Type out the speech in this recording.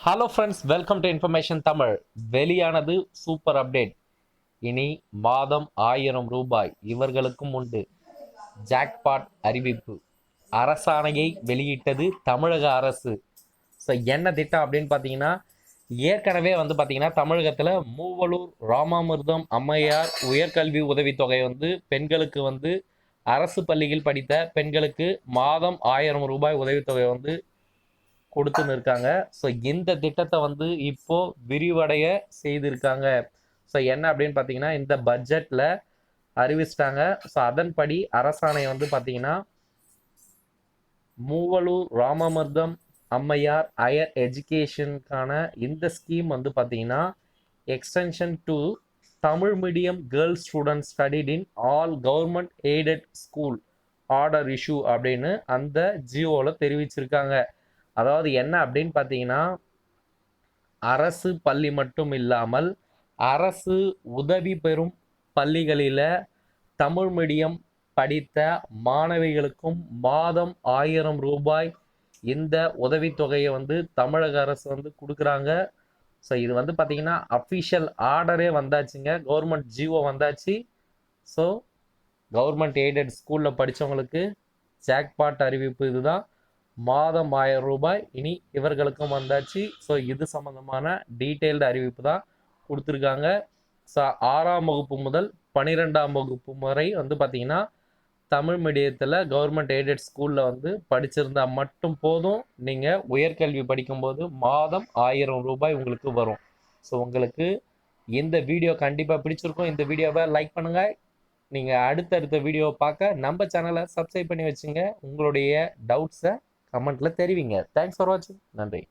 Hello friends welcome to information Tamil வெளியானது super update இனி மாதம் ஆயிரம் ரூபாய் இவர்களுக்கும் உண்டு. ஜாக்பாட் அறிவிப்பு. அரசாணையை வெளியிட்டது தமிழக அரசு. ஸோ என்ன திட்டம் அப்படின்னு பார்த்தீங்கன்னா ஏற்கனவே வந்து பார்த்தீங்கன்னா தமிழகத்தில் மூவலூர் ராமாமிர்தம் அம்மையார் உயர்கல்வி உதவித்தொகை வந்து பெண்களுக்கு வந்து அரசு பள்ளியில் படித்த பெண்களுக்கு மாதம் ஆயிரம் ரூபாய் உதவித்தொகை வந்து கொடுத்துன்னு இருக்காங்க. ஸோ இந்த திட்டத்தை வந்து இப்போ விரிவடைய செய்திருக்காங்க. ஸோ என்ன அப்படின்னு பார்த்தீங்கன்னா இந்த பட்ஜெட்டில் அறிவிச்சிட்டாங்க. ஸோ அதன்படி அரசாணை வந்து பார்த்தீங்கன்னா மூவலூர் ராமமர்தம் அம்மையார் ஹையர் எஜுகேஷனுக்கான இந்த ஸ்கீம் வந்து பார்த்தீங்கன்னா extension to Tamil medium girls student studied in all government aided school order issue அப்படின்னு அந்த ஜியோவில் தெரிவிச்சிருக்காங்க. அதாவது என்ன அப்படின்னு பார்த்தீங்கன்னா அரசு பள்ளி மட்டும் இல்லாமல் அரசு உதவி பெறும் பள்ளிகளில் தமிழ் மீடியம் படித்த மாணவிகளுக்கும் மாதம் ஆயிரம் ரூபாய் இந்த உதவித்தொகையை வந்து தமிழக அரசு வந்து கொடுக்குறாங்க. ஸோ இது வந்து பார்த்தீங்கன்னா அஃபிஷியல் ஆர்டரே வந்தாச்சுங்க. கவர்மெண்ட் ஜிஓ வந்தாச்சு. ஸோ கவர்மெண்ட் எய்டட் ஸ்கூலில் படித்தவங்களுக்கு ஜாக்பாட் அறிவிப்பு இதுதான். மாதம் ஆயிரம் ரூபாய். இனி இவர்களுக்கும் வந்தாச்சு. ஸோ இது சம்மந்தமான டீட்டெயில்டு அறிவிப்பு தான் கொடுத்துருக்காங்க. ஸோ ஆறாம் வகுப்பு முதல் பன்னிரெண்டாம் வகுப்பு வரை வந்து பார்த்திங்கன்னா தமிழ் மீடியத்தில் கவர்மெண்ட் எய்டட் ஸ்கூலில் வந்து படிச்சிருந்தா மட்டும் போதும். நீங்கள் உயர்கல்வி படிக்கும்போது மாதம் ஆயிரம் ரூபாய் உங்களுக்கு வரும். ஸோ உங்களுக்கு இந்த வீடியோ கண்டிப்பாக பிடிச்சிருக்கும். இந்த வீடியோவை லைக் பண்ணுங்கள் நீங்கள் அடுத்தடுத்த வீடியோவை பார்க்க நம்ம சேனலை சப்ஸ்கிரைப் பண்ணி வச்சுங்க. உங்களுடைய டவுட்ஸை கமெண்ட்டில் தெரிவிங்க. தேங்க்ஸ் ஃபார் வாட்சிங் நன்றி.